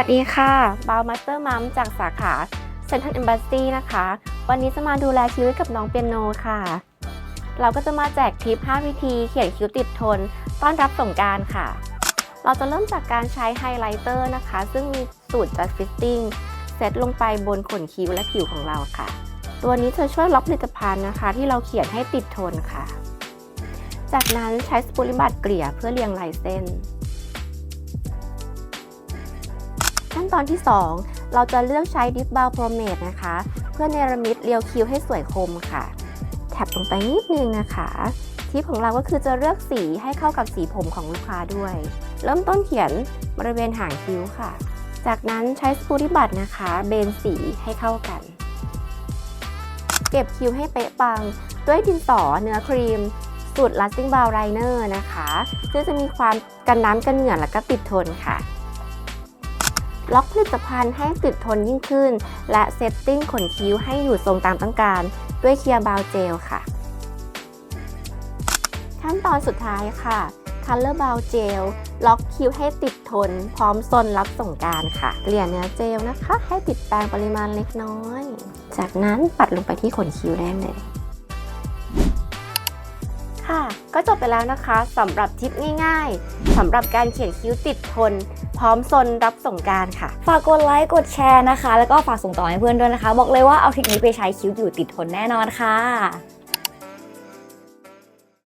ัสดีค่ะบาวมาสเตอร์มัมจากสาขาเซนทรัล e อ b บ s ซีนะคะ วันนี้จะมาดูแลคิ้วกับน้องเปียโนค่ะ เราก็จะมาแจกทิป 5 วิธีเขียนคิ้วติดทน ต้อนรับสงการค่ะ เราจะเริ่มจากการใช้ไฮไลท์เตอร์นะคะ ซึ่งมีสูตร Just Fitting เซตลงไปบนขนคิ้วและผิวของเราค่ะ ตัวนี้จะช่วยล็อกผลิตภัณฑ์นะคะ ที่เราเขียนให้ติดทนค่ะ จากนั้นใช้สปูริบัตเกลี่ยเพื่อเรียงลายเส้น ขั้นตอนที่ 2 เราจะเลือกใช้ดิฟบาลโปรเมดนะคะ เพื่อเนรมิตเรียวคิ้วให้สวยคมค่ะแทบลงไปนิดนึงนะคะทิปของเราก็คือจะเลือกสีให้เข้ากับสีผมของลูกค้าด้วย เริ่มต้นเขียนบริเวณหางคิ้วค่ะ จากนั้นใช้สปูริบัตนะคะ เบนสีให้เข้ากัน เก็บคิ้วให้เป๊ะปัง ด้วยดินสอเนื้อครีม สูตร Lasting Brow Liner นะคะซึ่งจะมีความกันน้ำกันเหงื่อและก็ติดทนค่ะ ล็อกผลิตภัณฑ์ให้ติดทนยิ่งขึ้น และเซตติ้งขนคิ้วให้อยู่ทรงตามต้องการ ด้วยเคลียร์บาวเจลค่ะ ขั้นตอนสุดท้ายค่ะ Color b o w Gel ล็อกคิ้วให้ติดทน พร้อมซนรับส่งการค่ะเกลี่ยเนื้อเจลนะคะ ให้ติดแปรงปริมาณเล็กน้อย จากนั้นปัดลงไปที่ขนคิ้วได้เลย ค่ะ ก็จบไปแล้วนะคะสำหรับทิปง่ายๆสำหรับการเขียนคิ้วติดทน พร้อมซนรับส่งการค่ะ ฝากกดไลค์กดแชร์นะคะ แล้วก็ฝากส่งต่อให้เพื่อนด้วยนะคะ บอกเลยว่าเอาเทคนิคไปใช้คิ้วอยู่ติดทนแน่นอนค่ะ